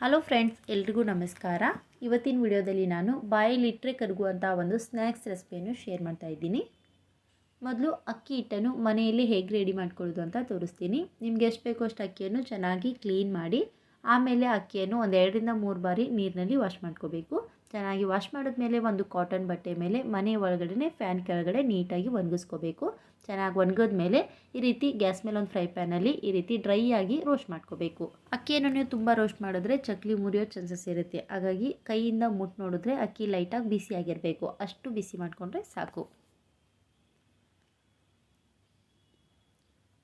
Hello friends ಎಲ್ರಿಗೂ ನಮಸ್ಕಾರ. ಇವತ್ತಿನ ವಿಡಿಯೋದಲ್ಲಿ ನಾನು ಬಾಯಲ್ಲಿಟ್ಟರೆ ಕರಗುವಂಥ ಒಂದು ಸ್ನ್ಯಾಕ್ಸ್ ರೆಸಿಪಿಯನ್ನು ಶೇರ್ ಮಾಡ್ತಾ ಇದ್ದೀನಿ. ಮೊದಲು ಅಕ್ಕಿ ಹಿಟ್ಟನ್ನು ಮನೆಯಲ್ಲಿ ಹೇಗೆ ರೆಡಿ ಮಾಡ್ಕೊಳ್ಳೋದು ಅಂತ ತೋರಿಸ್ತೀನಿ. ನಿಮ್ಗೆ ಎಷ್ಟು ಬೇಕೋ ಅಷ್ಟು ಅಕ್ಕಿಯನ್ನು ಚೆನ್ನಾಗಿ ಕ್ಲೀನ್ ಮಾಡಿ, ಆಮೇಲೆ ಅಕ್ಕಿಯನ್ನು ಒಂದು ಎರಡರಿಂದ ಮೂರು ಬಾರಿ ನೀರಿನಲ್ಲಿ ವಾಶ್ ಮಾಡ್ಕೋಬೇಕು. ಚೆನ್ನಾಗಿ ವಾಶ್ ಮಾಡಿದ್ಮೇಲೆ ಒಂದು ಕಾಟನ್ ಬಟ್ಟೆ ಮೇಲೆ ಮನೆ ಒಳಗಡೆ ಫ್ಯಾನ್ ಕೆಳಗಡೆ ನೀಟಾಗಿ ಒಣಗಿಸ್ಕೋಬೇಕು. ಚೆನ್ನಾಗಿ ಒಣಗಿದ ಮೇಲೆ ಈ ರೀತಿ ಗ್ಯಾಸ್ ಮೇಲೆ ಒಂದು ಫ್ರೈ ಪ್ಯಾನಲ್ಲಿ ಈ ರೀತಿ ಡ್ರೈ ಆಗಿ ರೋಸ್ಟ್ ಮಾಡ್ಕೋಬೇಕು. ಅಕ್ಕಿಯನ್ನು ನೀವು ತುಂಬ ರೋಸ್ಟ್ ಮಾಡಿದ್ರೆ ಚಕ್ಲಿ ಮುರಿಯೋ ಚಾನ್ಸಸ್ ಇರುತ್ತೆ. ಹಾಗಾಗಿ ಕೈಯಿಂದ ಮುಟ್ಟು ನೋಡಿದ್ರೆ ಅಕ್ಕಿ ಲೈಟಾಗಿ ಬಿಸಿ ಆಗಿರಬೇಕು. ಅಷ್ಟು ಬಿಸಿ ಮಾಡಿಕೊಂಡ್ರೆ ಸಾಕು.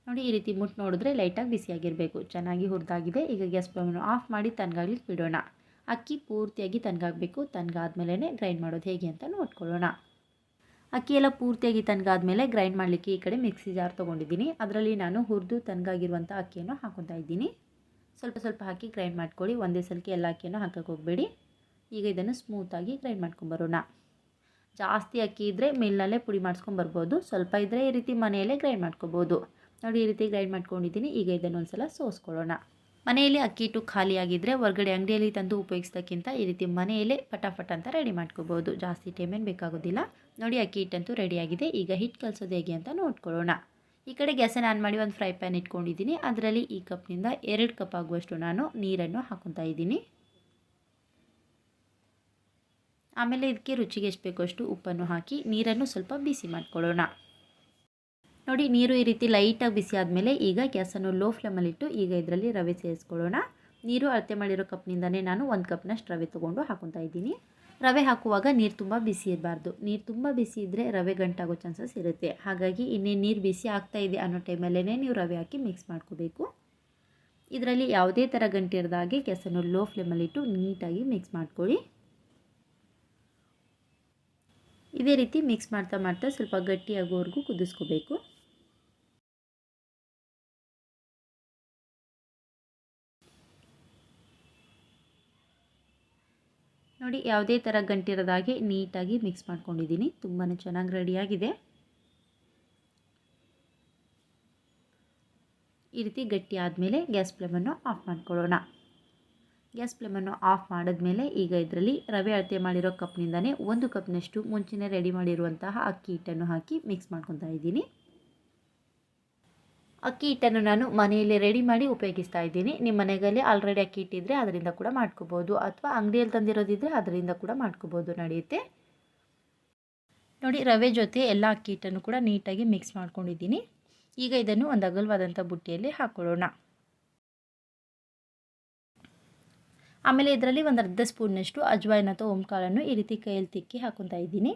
ನೋಡಿ ಈ ರೀತಿ ಮುಟ್ಟು ನೋಡಿದ್ರೆ ಲೈಟಾಗಿ ಬಿಸಿಯಾಗಿರಬೇಕು ಚೆನ್ನಾಗಿ ಹುರಿದಾಗಿದೆ. ಈಗ ಗ್ಯಾಸ್ ಫ್ಲೇಮನ್ನು ಆಫ್ ಮಾಡಿ ತನ್ಗಾಗ್ಲಿಕ್ಕೆ ಬಿಡೋಣ. ಅಕ್ಕಿ ಪೂರ್ತಿಯಾಗಿ ತನ್ಗಾಗಬೇಕು ತನಗಾದ್ಮೇಲೆ ಗ್ರೈಂಡ್ ಮಾಡೋದು ಹೇಗೆ ಅಂತ ನೋಡ್ಕೊಳ್ಳೋಣ. ಅಕ್ಕಿ ಎಲ್ಲ ಪೂರ್ತಿಯಾಗಿ ತನಗಾದ್ಮೇಲೆ ಗ್ರೈಂಡ್ ಮಾಡಲಿಕ್ಕೆ ಈ ಕಡೆ ಮಿಕ್ಸಿ ಜಾರ್ ತೊಗೊಂಡಿದ್ದೀನಿ. ಅದರಲ್ಲಿ ನಾನು ಹುರಿದು ತನಗಾಗಿರುವಂಥ ಅಕ್ಕಿಯನ್ನು ಹಾಕೊತಾ ಇದ್ದೀನಿ. ಸ್ವಲ್ಪ ಸ್ವಲ್ಪ ಹಾಕಿ ಗ್ರೈಂಡ್ ಮಾಡ್ಕೊಳ್ಳಿ. ಒಂದೇ ಸಲಕ್ಕೆ ಎಲ್ಲ ಅಕ್ಕಿಯನ್ನು ಹಾಕಕ್ಕೆ ಹೋಗಬೇಡಿ. ಈಗ ಇದನ್ನು ಸ್ಮೂತಾಗಿ ಗ್ರೈಂಡ್ ಮಾಡ್ಕೊಂಬರೋಣ ಜಾಸ್ತಿ ಅಕ್ಕಿ ಇದ್ದರೆ ಮಿಲ್ನಲ್ಲೇ ಪುಡಿ ಮಾಡ್ಸ್ಕೊಂಬರ್ಬೋದು ಸ್ವಲ್ಪ ಇದ್ದರೆ ಈ ರೀತಿ ಮನೆಯಲ್ಲೇ ಗ್ರೈಂಡ್ ಮಾಡ್ಕೋಬೋದು. ನೋಡಿ ಈ ರೀತಿ ಗ್ರೈಂಡ್ ಮಾಡ್ಕೊಂಡಿದ್ದೀನಿ. ಈಗ ಇದನ್ನು ಒಂದು ಸಲ ಸೋಸ್ಕೊಳ್ಳೋಣ. ಮನೆಯಲ್ಲಿ ಅಕ್ಕಿ ಹಿಟ್ಟು ಖಾಲಿಯಾಗಿದ್ದರೆ ಹೊರಗಡೆ ಅಂಗಡಿಯಲ್ಲಿ ತಂದು ಉಪಯೋಗಿಸೋದಕ್ಕಿಂತ ಈ ರೀತಿ ಮನೆಯಲ್ಲೇ ಪಟಾಫಟ್ ಅಂತ ರೆಡಿ ಮಾಡ್ಕೋಬೋದು. ಜಾಸ್ತಿ ಟೈಮೇನು ಬೇಕಾಗೋದಿಲ್ಲ. ನೋಡಿ ಅಕ್ಕಿ ಹಿಟ್ಟಂತೂ ರೆಡಿಯಾಗಿದೆ. ಈಗ ಹಿಟ್ಟು ಕಲಿಸೋದು ಹೇಗೆ ಅಂತ ನೋಡ್ಕೊಳ್ಳೋಣ. ಈ ಕಡೆ ಗ್ಯಾಸನ್ನು ಆನ್ ಮಾಡಿ ಒಂದು ಫ್ರೈ ಪ್ಯಾನ್ ಇಟ್ಕೊಂಡಿದ್ದೀನಿ. ಅದರಲ್ಲಿ ಈ ಕಪ್ನಿಂದ ಎರಡು ಕಪ್ ಆಗುವಷ್ಟು ನಾನು ನೀರನ್ನು ಹಾಕೊತಾ ಇದ್ದೀನಿ. ಆಮೇಲೆ ಇದಕ್ಕೆ ರುಚಿಗೆ ಎಷ್ಟು ಬೇಕೋ ಅಷ್ಟು ಉಪ್ಪನ್ನು ಹಾಕಿ ನೀರನ್ನು ಸ್ವಲ್ಪ ಬಿಸಿ ಮಾಡ್ಕೊಳ್ಳೋಣ. ನೋಡಿ, ನೀರು ಈ ರೀತಿ ಲೈಟಾಗಿ ಬಿಸಿ ಆದಮೇಲೆ ಈಗ ಗ್ಯಾಸನ್ನು ಲೋ ಫ್ಲೇಮಲ್ಲಿಟ್ಟು ಈಗ ಇದರಲ್ಲಿ ರವೆ ಸೇರಿಸ್ಕೊಳ್ಳೋಣ. ನೀರು ಅಳತೆ ಮಾಡಿರೋ ಕಪ್ನಿಂದನೇ ನಾನು ಒಂದು ಕಪ್ನಷ್ಟು ರವೆ ತೊಗೊಂಡು ಹಾಕೊತಾ ಇದ್ದೀನಿ. ರವೆ ಹಾಕುವಾಗ ನೀರು ತುಂಬ ಬಿಸಿ ಇರಬಾರ್ದು. ನೀರು ತುಂಬ ಬಿಸಿ ಇದ್ದರೆ ರವೆ ಗಂಟಾಗೋ ಚಾನ್ಸಸ್ ಇರುತ್ತೆ. ಹಾಗಾಗಿ ಇನ್ನೇನು ನೀರು ಬಿಸಿ ಆಗ್ತಾ ಇದೆ ಅನ್ನೋ ಟೈಮಲ್ಲೇ ನೀವು ರವೆ ಹಾಕಿ ಮಿಕ್ಸ್ ಮಾಡ್ಕೋಬೇಕು. ಇದರಲ್ಲಿ ಯಾವುದೇ ಥರ ಗಂಟೆ ಹಾಗೆ ಗ್ಯಾಸನ್ನು ಲೋ ಫ್ಲೇಮಲ್ಲಿಟ್ಟು ನೀಟಾಗಿ ಮಿಕ್ಸ್ ಮಾಡ್ಕೊಳ್ಳಿ. ಇದೇ ರೀತಿ ಮಿಕ್ಸ್ ಮಾಡ್ತಾ ಮಾಡ್ತಾ ಸ್ವಲ್ಪ ಗಟ್ಟಿಯಾಗೋವರೆಗೂ ಕುದಿಸ್ಕೋಬೇಕು. ನೋಡಿ, ಯಾವುದೇ ಥರ ಗಂಟಿರೋದಾಗೆ ನೀಟಾಗಿ ಮಿಕ್ಸ್ ಮಾಡ್ಕೊಂಡಿದ್ದೀನಿ. ತುಂಬಾ ಚೆನ್ನಾಗಿ ರೆಡಿಯಾಗಿದೆ. ಈ ರೀತಿ ಗಟ್ಟಿ ಆದಮೇಲೆ ಗ್ಯಾಸ್ ಫ್ಲೇಮನ್ನು ಆಫ್ ಮಾಡ್ಕೊಳ್ಳೋಣ. ಗ್ಯಾಸ್ ಫ್ಲೇಮನ್ನು ಆಫ್ ಮಾಡಿದ್ಮೇಲೆ ಈಗ ಇದರಲ್ಲಿ ರವೆ ಅಳತೆ ಮಾಡಿರೋ ಕಪ್ನಿಂದನೇ ಒಂದು ಕಪ್ನಷ್ಟು ಮುಂಚೆನೇ ರೆಡಿ ಮಾಡಿರುವಂತಹ ಅಕ್ಕಿ ಹಿಟ್ಟನ್ನು ಹಾಕಿ ಮಿಕ್ಸ್ ಮಾಡ್ಕೊತಾ ಇದ್ದೀನಿ. ಅಕ್ಕಿ ಹಿಟ್ಟನ್ನು ನಾನು ಮನೆಯಲ್ಲೇ ರೆಡಿ ಮಾಡಿ ಉಪಯೋಗಿಸ್ತಾ ಇದ್ದೀನಿ. ನಿಮ್ಮ ಮನೆಯಲ್ಲಿ ಆಲ್ರೆಡಿ ಅಕ್ಕಿ ಹಿಟ್ಟಿದ್ರೆ ಅದರಿಂದ ಕೂಡ ಮಾಡ್ಕೋಬೋದು. ಅಥವಾ ಅಂಗಡಿಯಲ್ಲಿ ತಂದಿರೋದಿದ್ರೆ ಅದರಿಂದ ಕೂಡ ಮಾಡ್ಕೋಬೋದು ನಡೆಯುತ್ತೆ. ನೋಡಿ, ರವೆ ಜೊತೆ ಎಲ್ಲ ಅಕ್ಕಿ ಹಿಟ್ಟನ್ನು ಕೂಡ ನೀಟಾಗಿ ಮಿಕ್ಸ್ ಮಾಡ್ಕೊಂಡಿದ್ದೀನಿ. ಈಗ ಇದನ್ನು ಒಂದು ಅಗಲವಾದಂಥ ಬುಟ್ಟಿಯಲ್ಲಿ ಹಾಕ್ಕೊಳ್ಳೋಣ ಆಮೇಲೆ ಇದರಲ್ಲಿ ಒಂದು ಅರ್ಧ ಸ್ಪೂನ್ನಷ್ಟು ಅಜ್ವಾಯಿನ ಅಥವಾ ಓಂಕಾಳನ್ನು ಈ ರೀತಿ ಕೈಯಲ್ಲಿ ತಿಕ್ಕಿ ಹಾಕೊತಾ ಇದ್ದೀನಿ.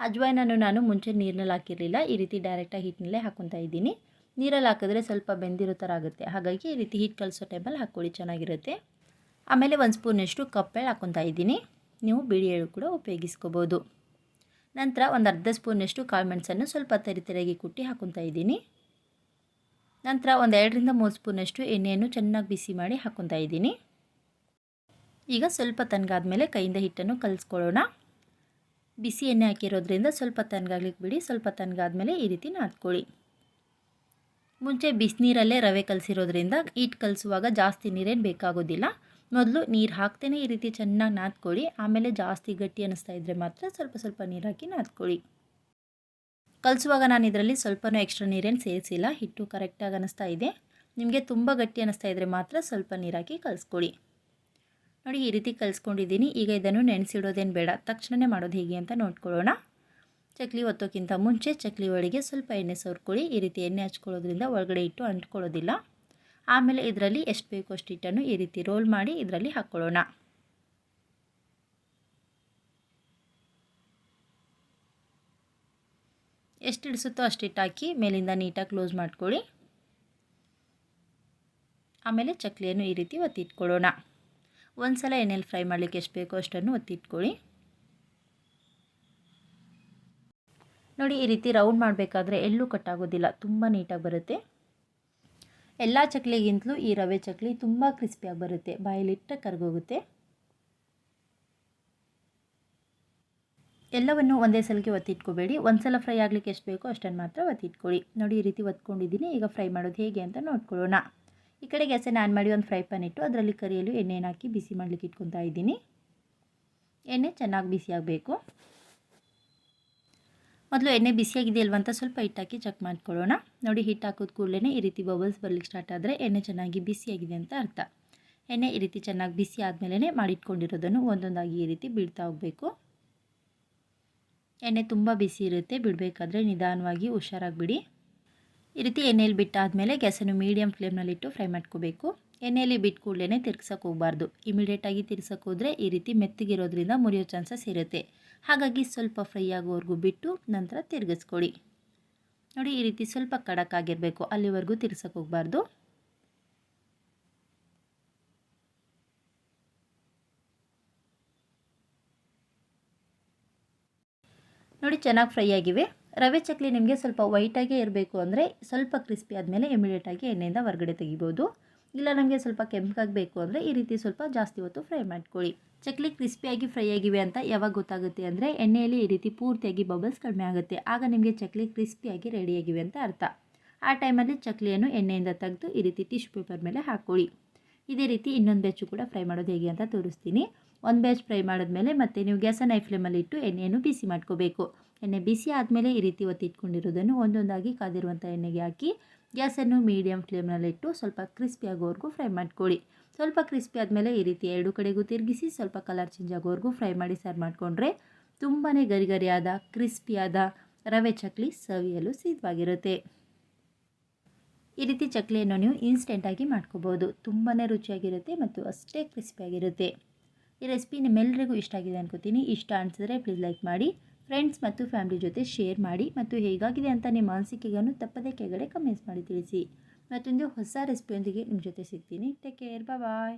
ಅಜ್ವಾಯಿನನ್ನು ನಾನು ಮುಂಚೆ ನೀರಿನಲ್ಲಿ ಹಾಕಿರಲಿಲ್ಲ. ಈ ರೀತಿ ಡೈರೆಕ್ಟಾಗಿ ಹಿಟ್ಟಿನಲ್ಲೇ ಹಾಕೊತಾ ಇದ್ದೀನಿ. ನೀರಲ್ಲಿ ಹಾಕಿದ್ರೆ ಸ್ವಲ್ಪ ಬೆಂದಿರೋ ಥರ ಆಗುತ್ತೆ. ಹಾಗಾಗಿ ಈ ರೀತಿ ಹೀಟ್ ಕಲಿಸೋ ಟೈಮಲ್ಲಿ ಹಾಕ್ಕೊಳ್ಳಿ, ಚೆನ್ನಾಗಿರುತ್ತೆ. ಆಮೇಲೆ ಒಂದು ಸ್ಪೂನಷ್ಟು ಕಪ್ಪೆಳ್ಳು ಹಾಕ್ಕೊತಾ ಇದ್ದೀನಿ. ನೀವು ಬಿಳಿ ಎಳ್ಳು ಕೂಡ ಉಪಯೋಗಿಸ್ಕೋಬೋದು. ನಂತರ ಒಂದು ಅರ್ಧ ಸ್ಪೂನಷ್ಟು ಕಾಳು ಮೆಣಸನ್ನು ಸ್ವಲ್ಪ ತರಿ ತೆರೆಗೆ ಕುಟ್ಟಿ ಹಾಕ್ಕೊತಾ ಇದ್ದೀನಿ. ನಂತರ ಒಂದು ಎರಡರಿಂದ ಮೂರು ಸ್ಪೂನಷ್ಟು ಎಣ್ಣೆಯನ್ನು ಚೆನ್ನಾಗಿ ಬಿಸಿ ಮಾಡಿ ಹಾಕ್ಕೊತಾ ಇದ್ದೀನಿ. ಈಗ ಸ್ವಲ್ಪ ತನಗಾದ್ಮೇಲೆ ಕೈಯಿಂದ ಹಿಟ್ಟನ್ನು ಕಲಿಸ್ಕೊಳ್ಳೋಣ. ಬಿಸಿ ಎಣ್ಣೆ ಹಾಕಿರೋದ್ರಿಂದ ಸ್ವಲ್ಪ ತನಗಾಗ್ಲಿಕ್ಕೆ ಬಿಡಿ, ಸ್ವಲ್ಪ ತನಗಾದ್ಮೇಲೆ ಈ ರೀತಿ ನಾದ್ಕೊಳ್ಳಿ. ಮುಂಚೆ ಬಿಸಿನೀರಲ್ಲೇ ರವೆ ಕಲಸಿರೋದ್ರಿಂದ ಹಿಟ್ಟು ಕಲಿಸುವಾಗ ಜಾಸ್ತಿ ನೀರೇನು ಬೇಕಾಗೋದಿಲ್ಲ. ಮೊದಲು ನೀರು ಹಾಕ್ತೇನೆ ಈ ರೀತಿ ಚೆನ್ನಾಗಿ ನಾದ್ಕೊಳ್ಳಿ. ಆಮೇಲೆ ಜಾಸ್ತಿ ಗಟ್ಟಿ ಅನ್ನಿಸ್ತಾ ಇದ್ದರೆ ಮಾತ್ರ ಸ್ವಲ್ಪ ಸ್ವಲ್ಪ ನೀರು ಹಾಕಿ ನಾದ್ಕೊಳ್ಳಿ. ಕಲಿಸುವಾಗ ನಾನು ಇದರಲ್ಲಿ ಸ್ವಲ್ಪನೂ ಎಕ್ಸ್ಟ್ರಾ ನೀರೇನು ಸೇರಿಸಿಲ್ಲ. ಹಿಟ್ಟು ಕರೆಕ್ಟಾಗಿ ಅನ್ನಿಸ್ತಾ ಇದೆ. ನಿಮಗೆ ತುಂಬ ಗಟ್ಟಿ ಅನ್ನಿಸ್ತಾ ಇದ್ದರೆ ಮಾತ್ರ ಸ್ವಲ್ಪ ನೀರು ಹಾಕಿ ಕಲಿಸ್ಕೊಳ್ಳಿ. ನೋಡಿ ಈ ರೀತಿ ಕಲಿಸ್ಕೊಂಡಿದ್ದೀನಿ. ಈಗ ಇದನ್ನು ನೆನೆಸಿಡೋದೇನು ಬೇಡ. ತಕ್ಷಣವೇ ಮಾಡೋದು ಹೇಗೆ ಅಂತ ನೋಡ್ಕೊಳ್ಳೋಣ. ಚಕ್ಲಿ ಒತ್ತೋಕ್ಕಿಂತ ಮುಂಚೆ ಚಕ್ಲಿ ಒಳಗೆ ಸ್ವಲ್ಪ ಎಣ್ಣೆ ಸವರ್ಕೊಳ್ಳಿ. ಈ ರೀತಿ ಎಣ್ಣೆ ಹಚ್ಕೊಳ್ಳೋದ್ರಿಂದ ಒಳಗಡೆ ಇಟ್ಟು ಅಂಟ್ಕೊಳ್ಳೋದಿಲ್ಲ. ಆಮೇಲೆ ಇದರಲ್ಲಿ ಎಷ್ಟು ಬೇಕೋ ಅಷ್ಟು ಹಿಟ್ಟನ್ನು ಈ ರೀತಿ ರೋಲ್ ಮಾಡಿ ಇದರಲ್ಲಿ ಹಾಕ್ಕೊಳ್ಳೋಣ. ಎಷ್ಟು ಇಡಿಸುತ್ತೋ ಅಷ್ಟು ಹಿಟ್ಟು ಹಾಕಿ ಮೇಲಿಂದ ನೀಟಾಗಿ ಕ್ಲೋಸ್ ಮಾಡ್ಕೊಳ್ಳಿ. ಆಮೇಲೆ ಚಕ್ಲಿಯನ್ನು ಈ ರೀತಿ ಒತ್ತಿಟ್ಕೊಳ್ಳೋಣ. ಒಂದು ಸಲ ಎಣ್ಣೆಲಿ ಫ್ರೈ ಮಾಡಲಿಕ್ಕೆ ಎಷ್ಟು ಬೇಕೋ ಅಷ್ಟನ್ನು ಒತ್ತಿಟ್ಕೊಳ್ಳಿ. ನೋಡಿ, ಈ ರೀತಿ ರೌಂಡ್ ಮಾಡಬೇಕಾದ್ರೆ ಎಲ್ಲೂ ಕಟ್ಟಾಗೋದಿಲ್ಲ ತುಂಬ ನೀಟಾಗಿ ಬರುತ್ತೆ. ಎಲ್ಲ ಚಕ್ಲಿಗಿಂತಲೂ ಈ ರವೆ ಚಕ್ಲಿ ತುಂಬ ಕ್ರಿಸ್ಪಿಯಾಗಿ ಬರುತ್ತೆ. ಬಾಯಲ್ಲಿಟ್ಟ ಕರ್ಗೋಗುತ್ತೆ. ಎಲ್ಲವನ್ನು ಒಂದೇ ಸಲಕ್ಕೆ ಒತ್ತಿಟ್ಕೋಬೇಡಿ. ಒಂದು ಸಲ ಫ್ರೈ ಆಗಲಿಕ್ಕೆ ಎಷ್ಟು ಬೇಕೋ ಅಷ್ಟನ್ನು ಮಾತ್ರ ಒತ್ತಿಟ್ಕೊಳ್ಳಿ. ನೋಡಿ, ಈ ರೀತಿ ಒತ್ಕೊಂಡಿದ್ದೀನಿ. ಈಗ ಫ್ರೈ ಮಾಡೋದು ಹೇಗೆ ಅಂತ ನೋಡ್ಕೊಳ್ಳೋಣ. ಈ ಕಡೆ ಗ್ಯಾಸನ್ನು ಆನ್ ಮಾಡಿ ಒಂದು ಫ್ರೈ ಪ್ಯಾನ್ ಇಟ್ಟು ಅದರಲ್ಲಿ ಕರಿಯಲು ಎಣ್ಣೆಯನ್ನು ಹಾಕಿ ಬಿಸಿ ಮಾಡಲಿಕ್ಕೆ ಇಟ್ಕೊತಾ ಇದ್ದೀನಿ. ಎಣ್ಣೆ ಚೆನ್ನಾಗಿ ಬಿಸಿ ಆಗಬೇಕು. ಮೊದಲು ಎಣ್ಣೆ ಬಿಸಿಯಾಗಿದೆ ಅಲ್ವಂತ ಸ್ವಲ್ಪ ಹಿಟ್ಟಾಕಿ ಚೆಕ್ ಮಾಡ್ಕೊಳ್ಳೋಣ. ನೋಡಿ ಹಿಟ್ಟು ಹಾಕೋದು ಕೂಡಲೇ ಈ ರೀತಿ ಬಬಲ್ಸ್ ಬರಲಿಕ್ಕೆ ಸ್ಟಾರ್ಟ್ ಆದರೆ ಎಣ್ಣೆ ಚೆನ್ನಾಗಿ ಬಿಸಿಯಾಗಿದೆ ಅಂತ ಅರ್ಥ. ಎಣ್ಣೆ ಈ ರೀತಿ ಚೆನ್ನಾಗಿ ಬಿಸಿ ಆದಮೇಲೆ ಮಾಡಿಟ್ಕೊಂಡಿರೋದನ್ನು ಒಂದೊಂದಾಗಿ ಈ ರೀತಿ ಬೀಳ್ತಾ ಹೋಗಬೇಕು. ಎಣ್ಣೆ ತುಂಬ ಬಿಸಿ ಇರುತ್ತೆ, ಬಿಡಬೇಕಾದ್ರೆ ನಿಧಾನವಾಗಿ ಹುಷಾರಾಗಿಬಿಡಿ. ಈ ರೀತಿ ಎಣ್ಣೆಯಲ್ಲಿ ಬಿಟ್ಟಾದಮೇಲೆ ಗ್ಯಾಸನ್ನು ಮೀಡಿಯಮ್ ಫ್ಲೇಮ್ನಲ್ಲಿಟ್ಟು ಫ್ರೈ ಮಾಡ್ಕೋಬೇಕು. ಎಣ್ಣೆಯಲ್ಲಿ ಬಿಟ್ಟು ಕೂಡಲೇ ತಿರ್ಗ್ಸೋಕೆ ಹೋಗಬಾರ್ದು. ಇಮಿಡಿಯೇಟಾಗಿ ತಿರ್ಸೋಕೆ ಹೋದರೆ ಈ ರೀತಿ ಮೆತ್ತಗಿರೋದ್ರಿಂದ ಮುರಿಯೋ ಚಾನ್ಸಸ್ ಇರುತ್ತೆ. ಹಾಗಾಗಿ ಸ್ವಲ್ಪ ಫ್ರೈ ಆಗೋವರೆಗೂ ಬಿಟ್ಟು ನಂತರ ತಿರುಗಿಸ್ಕೊಡಿ ನೋಡಿ, ಈ ರೀತಿ ಸ್ವಲ್ಪ ಕಡಕ್ ಆಗಿರಬೇಕು. ಅಲ್ಲಿವರೆಗೂ ತಿರ್ಸೋಕೆ ಹೋಗಬಾರ್ದು. ನೋಡಿ, ಚೆನ್ನಾಗಿ ಫ್ರೈ ಆಗಿವೆ. ರವೆ ಚಕ್ಲಿ ನಿಮಗೆ ಸ್ವಲ್ಪ ವೈಟಾಗೇ ಇರಬೇಕು ಅಂದರೆ ಸ್ವಲ್ಪ ಕ್ರಿಸ್ಪಿ ಆದಮೇಲೆ ಇಮಿಡಿಯೇಟಾಗಿ ಎಣ್ಣೆಯಿಂದ ಹೊರಗಡೆ ತೆಗಿಬೋದು. ಇಲ್ಲ, ನಮಗೆ ಸ್ವಲ್ಪ ಕೆಂಪಾಗಬೇಕು ಅಂದರೆ ಈ ರೀತಿ ಸ್ವಲ್ಪ ಜಾಸ್ತಿ ಹೊತ್ತು ಫ್ರೈ ಮಾಡ್ಕೊಳ್ಳಿ. ಚಕ್ಲಿ ಕ್ರಿಸ್ಪಿಯಾಗಿ ಫ್ರೈ ಆಗಿವೆ ಅಂತ ಯಾವಾಗ ಗೊತ್ತಾಗುತ್ತೆ ಅಂದರೆ ಎಣ್ಣೆಯಲ್ಲಿ ಈ ರೀತಿ ಪೂರ್ತಿಯಾಗಿ ಬಬಲ್ಸ್ ಕಡಿಮೆ ಆಗುತ್ತೆ. ಆಗ ನಿಮಗೆ ಚಕ್ಲಿ ಕ್ರಿಸ್ಪಿಯಾಗಿ ರೆಡಿಯಾಗಿವೆ ಅಂತ ಅರ್ಥ. ಆ ಟೈಮಲ್ಲಿ ಚಕ್ಲಿಯನ್ನು ಎಣ್ಣೆಯಿಂದ ತೆಗೆದು ಈ ರೀತಿ ಟಿಶ್ಯೂ ಪೇಪರ್ ಮೇಲೆ ಹಾಕ್ಕೊಳ್ಳಿ ಇದೇ ರೀತಿ ಇನ್ನೊಂದು ಬ್ಯಾಚು ಕೂಡ ಫ್ರೈ ಮಾಡೋದು ಹೇಗೆ ಅಂತ ತೋರಿಸ್ತೀನಿ. ಒಂದು ಬ್ಯಾಚ್ ಫ್ರೈ ಮಾಡಿದ್ಮೇಲೆ ಮತ್ತೆ ನೀವು ಗ್ಯಾಸನ್ನು ಐ ಫ್ಲೇಮಲ್ಲಿ ಇಟ್ಟು ಎಣ್ಣೆಯನ್ನು ಬಿಸಿ ಮಾಡ್ಕೋಬೇಕು. ಎಣ್ಣೆ ಬಿಸಿ ಆದಮೇಲೆ ಈ ರೀತಿ ಒತ್ತಿಟ್ಕೊಂಡಿರೋದನ್ನು ಒಂದೊಂದಾಗಿ ಕಾದಿರುವಂಥ ಎಣ್ಣೆಗೆ ಹಾಕಿ ಗ್ಯಾಸನ್ನು ಮೀಡಿಯಮ್ ಫ್ಲೇಮ್ನಲ್ಲಿಟ್ಟು ಸ್ವಲ್ಪ ಕ್ರಿಸ್ಪಿ ಆಗೋವರೆಗೂ ಫ್ರೈ ಮಾಡ್ಕೊಳ್ಳಿ. ಸ್ವಲ್ಪ ಕ್ರಿಸ್ಪಿ ಆದಮೇಲೆ ಈ ರೀತಿ ಎರಡು ಕಡೆಗೂ ತಿರುಗಿಸಿ ಸ್ವಲ್ಪ ಕಲರ್ ಚೇಂಜ್ ಆಗೋವರೆಗೂ ಫ್ರೈ ಮಾಡಿ ಸರ್ವ್ ಮಾಡಿಕೊಂಡ್ರೆ ತುಂಬಾ ಗರಿಗರಿಯಾದ ಕ್ರಿಸ್ಪಿಯಾದ ರವೆ ಚಕ್ಲಿ ಸವಿಯಲು ಸಿದ್ಧವಾಗಿರುತ್ತೆ. ಈ ರೀತಿ ಚಕ್ಲಿಯನ್ನು ನೀವು ಇನ್ಸ್ಟೆಂಟಾಗಿ ಮಾಡ್ಕೋಬೋದು. ತುಂಬಾ ರುಚಿಯಾಗಿರುತ್ತೆ ಮತ್ತು ಅಷ್ಟೇ ಕ್ರಿಸ್ಪಿಯಾಗಿರುತ್ತೆ ಈ ರೆಸಿಪಿ ನಿಮ್ಮೆಲ್ಲರಿಗೂ ಇಷ್ಟ ಆಗಿದೆ ಅನ್ಕೋತೀನಿ. ಇಷ್ಟ ಅನಿಸಿದ್ರೆ ಪ್ಲೀಸ್ ಲೈಕ್ ಮಾಡಿ. ಫ್ರೆಂಡ್ಸ್ ಮತ್ತು ಫ್ಯಾಮಿಲಿ ಜೊತೆ ಶೇರ್ ಮಾಡಿ ಮತ್ತು ಹೇಗಾಗಿದೆ ಅಂತ ನಿಮ್ಮ ಅನಿಸಿಕೆಗಳನ್ನು ತಪ್ಪದೇ ಕೆಳಗಡೆ ಕಮೆಂಟ್ಸ್ ಮಾಡಿ ತಿಳಿಸಿ ಮತ್ತೊಂದು ಹೊಸ ರೆಸಿಪಿಯೊಂದಿಗೆ ನಿಮ್ಮ ಜೊತೆ ಸಿಗ್ತೀನಿ. Take care bye